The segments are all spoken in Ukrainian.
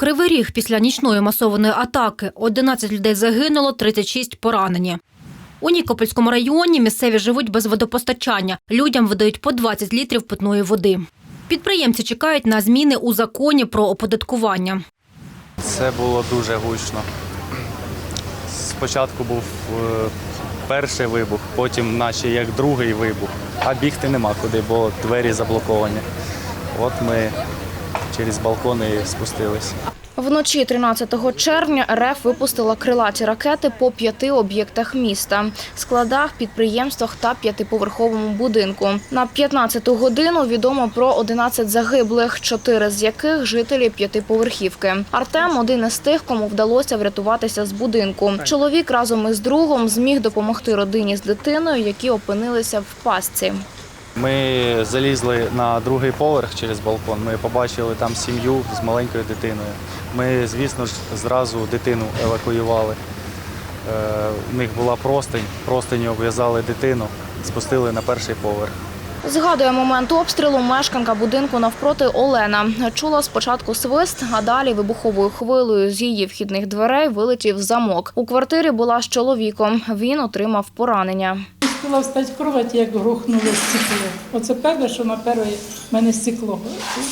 Кривий ріг після нічної масованої атаки. 11 людей загинуло, 36 поранені. У Нікопольському районі місцеві живуть без водопостачання. Людям видають по 20 літрів питної води. Підприємці чекають на зміни у законі про оподаткування. Це було дуже гучно. Спочатку був е, перший вибух, потім наче як другий вибух, а бігти нема куди, бо двері заблоковані. От ми через балкони спустились. Вночі 13 червня РФ випустила крилаті ракети по п'яти об'єктах міста, складах, підприємствах та п'ятиповерховому будинку. На 15 годину відомо про 11 загиблих, чотири з яких жителі п'ятиповерхівки. Артем один із тих, кому вдалося врятуватися з будинку. Чоловік разом із другом зміг допомогти родині з дитиною, які опинилися в пастці. Ми залізли на другий поверх через балкон. Ми побачили там сім'ю з маленькою дитиною. Ми, звісно ж, зразу дитину евакуювали. Е, У них була простинь, простиню обв'язали дитину, спустили на перший поверх. Згадує момент обстрілу мешканка будинку навпроти Олена. Чула спочатку свист, а далі вибуховою хвилею з її вхідних дверей вилетів замок. У квартирі була з чоловіком. Він отримав поранення. Хотіла встати з кроваті, як грохнуло стекло. Оце перше, що на перше в мене стекло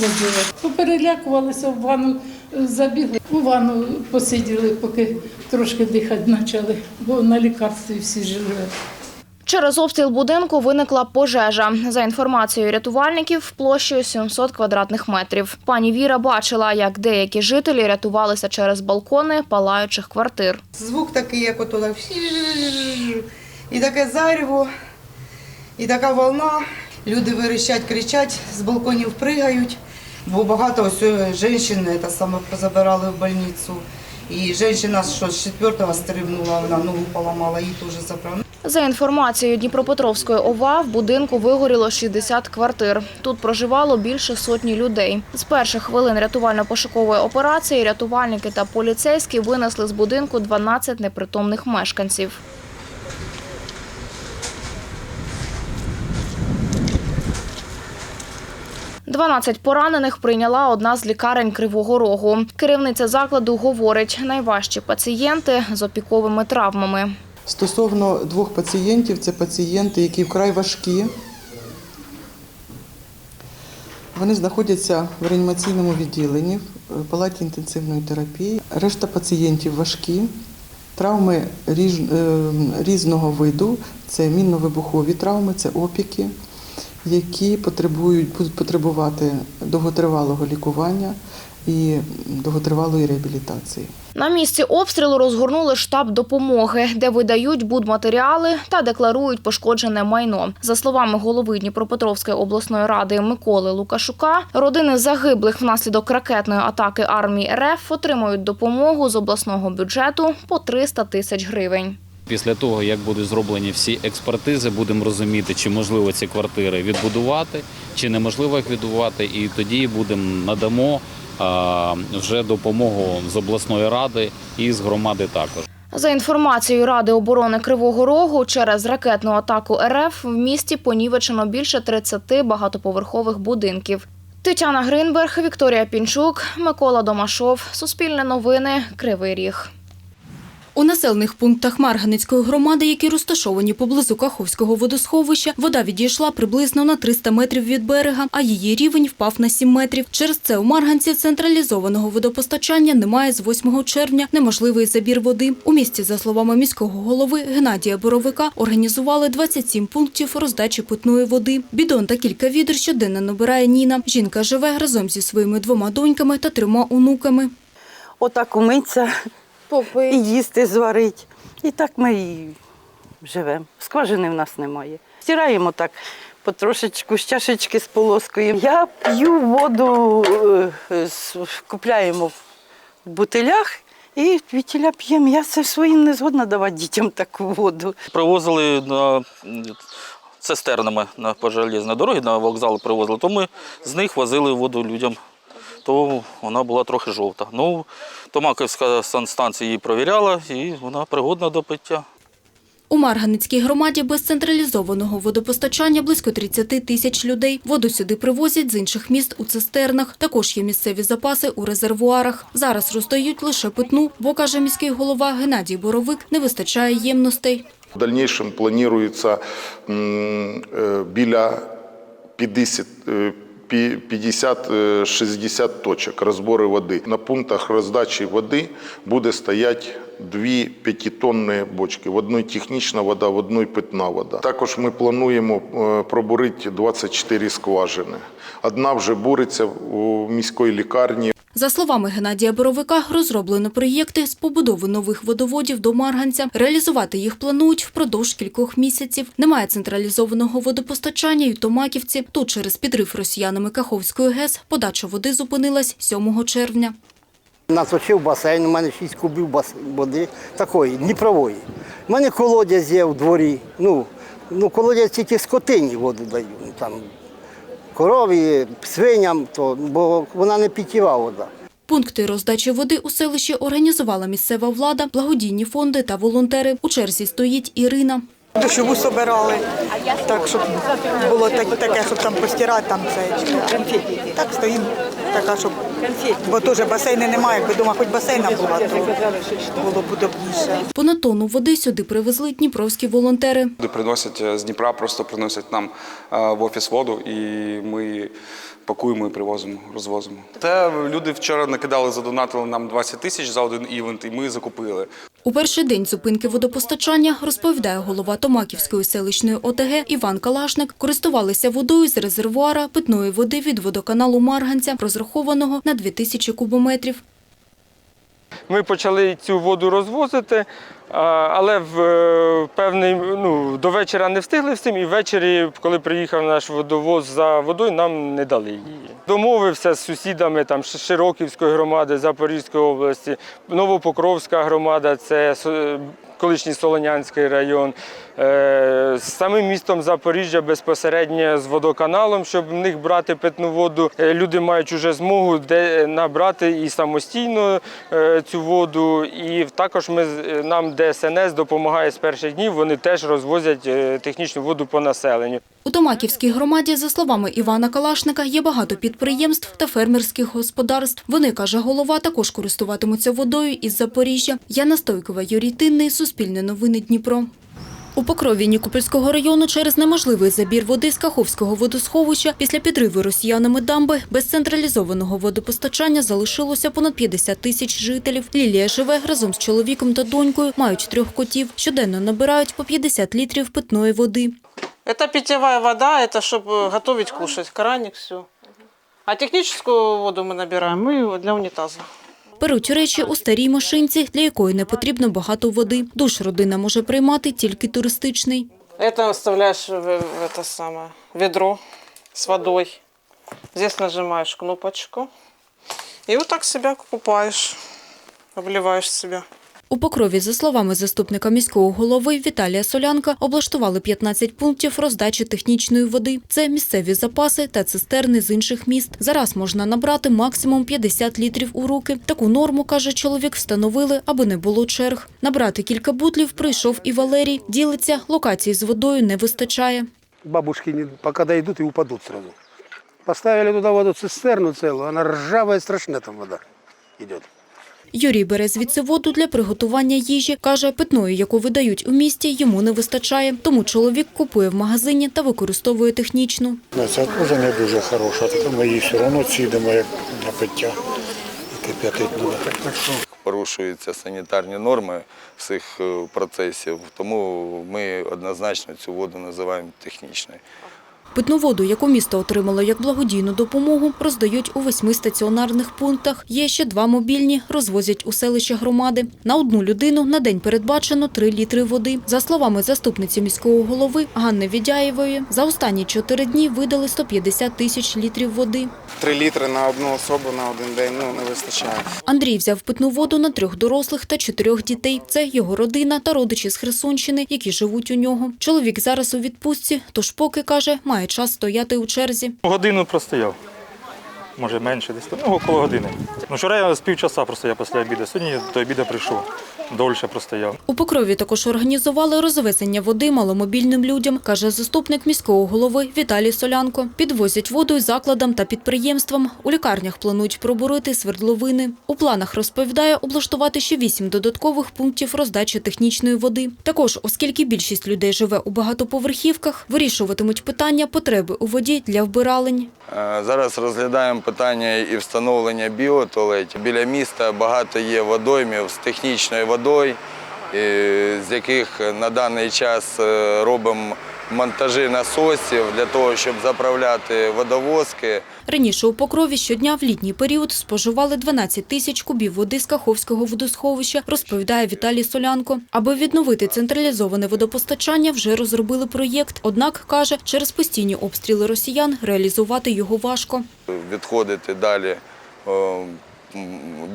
забило. Поперелякувалися в ванну, забігли. У ванну посиділи, поки трошки дихати почали, бо на лікарстві всі жили. Через обстріл будинку виникла пожежа. За інформацією рятувальників, площею 700 квадратних метрів. Пані Віра бачила, як деякі жителі рятувалися через балкони палаючих квартир. Звук такий, як ото так. І таке зарево, і така волна. Люди верещать, кричать, з балконів пригають. Бо багато ось е, жінок це саме позабирали в больницю. І жінка, що з четвертого стрибнула, вона ногу поламала, її теж забрали. За інформацією Дніпропетровської ОВА, в будинку вигоріло 60 квартир. Тут проживало більше сотні людей. З перших хвилин рятувально-пошукової операції рятувальники та поліцейські винесли з будинку 12 непритомних мешканців. Дванадцять поранених прийняла одна з лікарень Кривого Рогу. Керівниця закладу говорить, найважчі пацієнти з опіковими травмами. Стосовно двох пацієнтів, це пацієнти, які вкрай важкі. Вони знаходяться в реанімаційному відділенні, в палаті інтенсивної терапії. Решта пацієнтів важкі. Травми ріж- е, різного виду це мінно-вибухові травми, це опіки, які потребують, будуть потребувати довготривалого лікування і довготривалої реабілітації. На місці обстрілу розгорнули штаб допомоги, де видають будматеріали та декларують пошкоджене майно. За словами голови Дніпропетровської обласної ради Миколи Лукашука, родини загиблих внаслідок ракетної атаки армії РФ отримують допомогу з обласного бюджету по 300 тисяч гривень. Після того, як будуть зроблені всі експертизи, будемо розуміти, чи можливо ці квартири відбудувати, чи неможливо їх відбудувати, і тоді будемо надамо вже допомогу з обласної ради і з громади також. За інформацією Ради оборони Кривого Рогу, через ракетну атаку РФ в місті понівечено більше 30 багатоповерхових будинків. Тетяна Гринберг, Вікторія Пінчук, Микола Домашов. Суспільне новини. Кривий Ріг. У населених пунктах Марганицької громади, які розташовані поблизу Каховського водосховища, вода відійшла приблизно на 300 метрів від берега, а її рівень впав на 7 метрів. Через це у Марганців централізованого водопостачання немає з 8 червня, неможливий забір води. У місті, за словами міського голови Геннадія Боровика, організували 27 пунктів роздачі питної води. Бідон та кілька відер щоденно набирає Ніна. Жінка живе разом зі своїми двома доньками та трьома онуками. Отак умиться і їсти зварить. І так ми і живемо. Скважини в нас немає. Стираємо так потрошечку з чашечки з полоскою. Я п'ю воду, е, купляємо в бутилях і відтіля п'ємо. Я це своїм не згодна давати дітям таку воду. Привозили на цистернами на по железній дорогі, на вокзал привозили, то ми з них возили воду людям. То вона була трохи жовта. Ну, Томаківська санстанція її провіряла і вона пригодна до пиття. У Марганицькій громаді без централізованого водопостачання близько 30 тисяч людей. Воду сюди привозять з інших міст у цистернах. Також є місцеві запаси у резервуарах. Зараз роздають лише питну, бо, каже міський голова Геннадій Боровик, не вистачає ємностей. В дальнейшем планується е, біля 50, е, пі- 50-60 точок розбору води. На пунктах роздачі води буде стояти дві п'ятитонні бочки. В одній технічна вода, в одній питна вода. Також ми плануємо е, пробурити 24 скважини. Одна вже буриться у міській лікарні. За словами Геннадія Боровика, розроблено проєкти з побудови нових водоводів до Марганця. Реалізувати їх планують впродовж кількох місяців. Немає централізованого водопостачання й у Томаківці. Тут через підрив росіянами Каховської ГЕС подача води зупинилась 7 червня. Насочив басейн, у мене 6 кубів води такої, дніпрової. У мене колодязь є в дворі. Ну, ну колодязь тільки скотині воду даю. ну, Там, корові, свиням, то, бо вона не питєва вода. Пункти роздачі води у селищі організувала місцева влада, благодійні фонди та волонтери. У черзі стоїть Ірина. Дощову собирали, так, щоб було таке, щоб там постирати, там це, так стоїмо, така, щоб, бо теж басейни немає, якби дома хоч басейна була, то було б удобніше. Понад тонну води сюди привезли дніпровські волонтери. Люди приносять е, з Дніпра, просто приносять нам е, в офіс воду, і ми пакуємо і привозимо, розвозимо. Те люди вчора накидали, задонатили нам 20 тисяч за один івент, і ми закупили. У перший день зупинки водопостачання, розповідає голова Томаківської селищної ОТГ Іван Калашник, користувалися водою з резервуара питної води від водоканалу Марганця, розрахованого на 2000 кубометрів. Ми почали цю воду розвозити, але в е, певний ну до вечора не встигли всім. і ввечері, коли приїхав наш водовоз за водою, нам не дали її. Домовився з сусідами там Широківської громади Запорізької області, Новопокровська громада, це колишній Солонянський район, е, з самим містом Запоріжжя безпосередньо з водоканалом, щоб в них брати питну воду. Е, Люди мають уже змогу де набрати і самостійно е, цю воду. І також ми е, нам ДСНС допомагає з перших днів. Вони теж розвозять е, технічну воду по населенню. У Томаківській громаді, за словами Івана Калашника, є багато підприємств та фермерських господарств. Вони, каже голова, також користуватимуться водою із Запоріжжя. Яна Стойкова, Юрій Тинний, Суспільне новини Дніпро. У Покрові Нікопольського району через неможливий забір води з Каховського водосховища після підриву росіянами дамби без централізованого водопостачання залишилося понад 50 тисяч жителів. Лілія живе разом з чоловіком та донькою, мають трьох котів. Щоденно набирають по 50 літрів питної води. Це питьова вода, це щоб готувати, кушати, краник, все. А технічну воду ми набираємо для унітазу. Беруть речі у старій машинці, для якої не потрібно багато води. Душ родина може приймати тільки туристичний. Це вставляєш в, в это самое ведро с водой. Здесь нажимаєш кнопочку. і отак себе купаєш, обливаєш себя. У Покрові, за словами заступника міського голови Віталія Солянка, облаштували 15 пунктів роздачі технічної води. Це місцеві запаси та цистерни з інших міст. Зараз можна набрати максимум 50 літрів у руки. Таку норму, каже чоловік, встановили, аби не було черг. Набрати кілька бутлів прийшов і Валерій. Ділиться, локацій з водою не вистачає. Бабушки не, пока дойдут и упадут сразу. Поставили туда воду цистерну целую, она ржавая, страшная там вода идет. Юрій бере звідси воду для приготування їжі. Каже, питної, яку видають у місті, йому не вистачає. Тому чоловік купує в магазині та використовує технічну. Це теж не дуже хороша, ми її все одно цідимо як для пиття. Кип'ятить треба. Порушуються санітарні норми всіх е, процесів, тому ми однозначно цю воду називаємо технічною. Питну воду, яку місто отримало як благодійну допомогу, роздають у восьми стаціонарних пунктах. Є ще два мобільні, розвозять у селища громади. На одну людину на день передбачено три літри води. За словами заступниці міського голови Ганни Відяєвої, за останні чотири дні видали 150 тисяч літрів води. три літри на одну особу на один день ну, не вистачає. Андрій взяв питну воду на трьох дорослих та чотирьох дітей. Це його родина та родичі з Херсонщини, які живуть у нього. Чоловік зараз у відпустці, тож поки, каже, має час стояти у черзі. Годину простояв. Може менше десь. Ну, около години. Ну, вчора я з півчаса просто я після обіду. Сьогодні до обіду прийшов. довше простояв. У Покрові також організували розвезення води маломобільним людям, каже заступник міського голови Віталій Солянко. Підвозять воду й закладам та підприємствам. У лікарнях планують пробурити свердловини. У планах розповідає облаштувати ще вісім додаткових пунктів роздачі технічної води. Також, оскільки більшість людей живе у багатоповерхівках, вирішуватимуть питання потреби у воді для вбиралень. Е, Зараз розглядаємо питання і встановлення біотуалетів. Біля міста багато є водоймів з технічною водою, з яких на даний час е, робимо монтажі насосів для того, щоб заправляти водовозки. Раніше у Покрові щодня в літній період споживали 12 тисяч кубів води з Каховського водосховища, розповідає Віталій Солянко. Аби відновити централізоване водопостачання, вже розробили проєкт. Однак, каже, через постійні обстріли росіян реалізувати його важко. відходити далі о, м,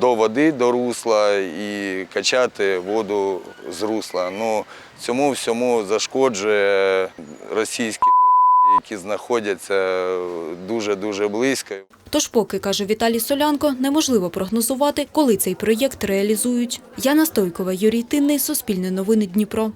до води, до русла і качати воду з русла. Ну, цьому всьому зашкоджує російські виродки, які знаходяться дуже-дуже близько. Тож поки, каже Віталій Солянко, неможливо прогнозувати, коли цей проєкт реалізують. Яна Стойкова, Юрій Тинний, Суспільне новини Дніпро.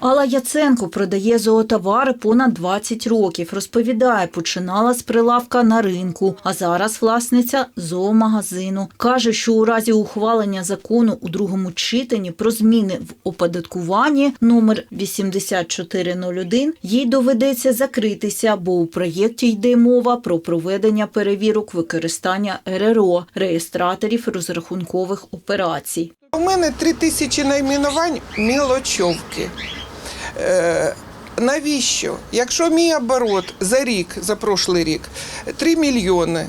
Алла Яценко продає зоотовари понад 20 років. Розповідає, починала з прилавка на ринку, а зараз власниця зоомагазину. Каже, що у разі ухвалення закону у другому читанні про зміни в оподаткуванні номер 8401 їй доведеться закритися, бо у проєкті йде мова про проведення перевірок використання РРО реєстраторів розрахункових операцій. У мене три тисячі найменувань мілочовки. Е, навіщо? Якщо мій оборот за рік, за прошлий рік, 3 мільйони,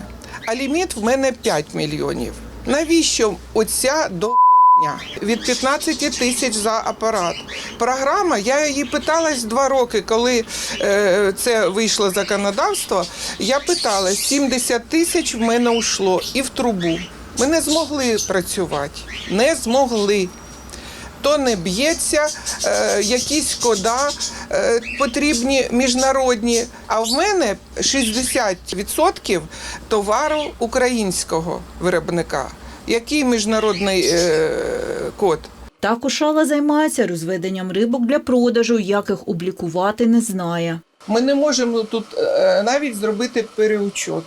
а ліміт в мене 5 мільйонів. Навіщо оця до від 15 тисяч за апарат. Програма, я її питалась два роки, коли е, це вийшло законодавство. Я питалась, 70 тисяч в мене ушло і в трубу. Ми не змогли працювати, не змогли. То не б'ється, е, якісь кода е, потрібні міжнародні. А в мене 60% товару українського виробника. Який міжнародний е, код? Також Алла займається розведенням рибок для продажу, як їх облікувати не знає. Ми не можемо тут навіть зробити переучет.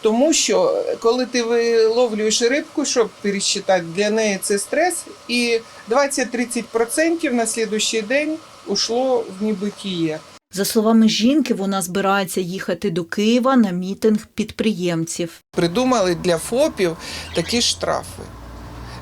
Тому що коли ти виловлюєш рибку, щоб пересчитати, для неї це стрес, і 20-30% на слідуючий день ушло в небитіє. За словами жінки, вона збирається їхати до Києва на мітинг підприємців. Придумали для ФОПів такі штрафи.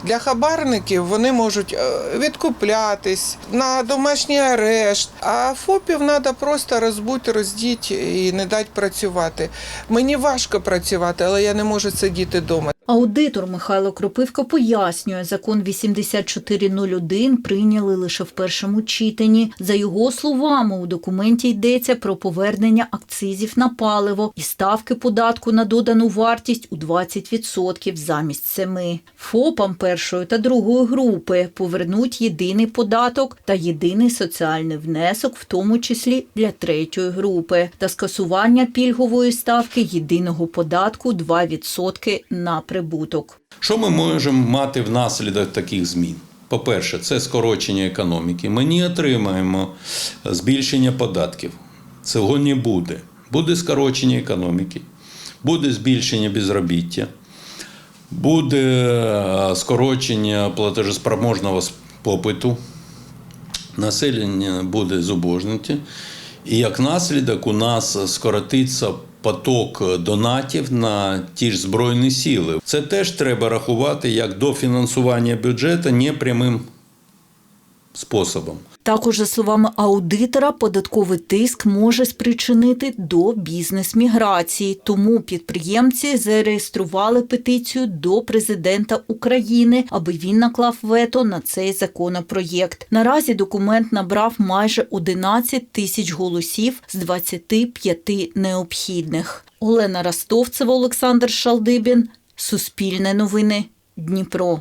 Для хабарників вони можуть е, відкуплятись на домашній арешт, а ФОПів треба просто розбути, роздіти і не дати працювати. Мені важко працювати, але я не можу сидіти вдома. Аудитор Михайло Кропивко пояснює, закон 8401 прийняли лише в першому читанні. За його словами, у документі йдеться про повернення акцизів на паливо і ставки податку на додану вартість у 20% замість 7. ФОПам першої та другої групи повернуть єдиний податок та єдиний соціальний внесок, в тому числі для третьої групи, та скасування пільгової ставки єдиного податку 2% на прибуток. Що ми можемо мати внаслідок таких змін? По-перше, це скорочення економіки. Ми не отримаємо збільшення податків. Цього не буде. Буде скорочення економіки, буде збільшення безробіття, буде е, скорочення платежеспроможного попиту, населення буде зубожнити. І як наслідок у нас скоротиться поток донатів на ті ж Збройні сили. Це теж треба рахувати як дофінансування бюджету непрямим способом. Також, за словами аудитора, податковий тиск може спричинити до бізнес-міграції. Тому підприємці зареєстрували петицію до президента України, аби він наклав вето на цей законопроєкт. Наразі документ набрав майже 11 тисяч голосів з 25 необхідних. Олена Ростовцева, Олександр Шалдибін. Суспільне новини. Дніпро.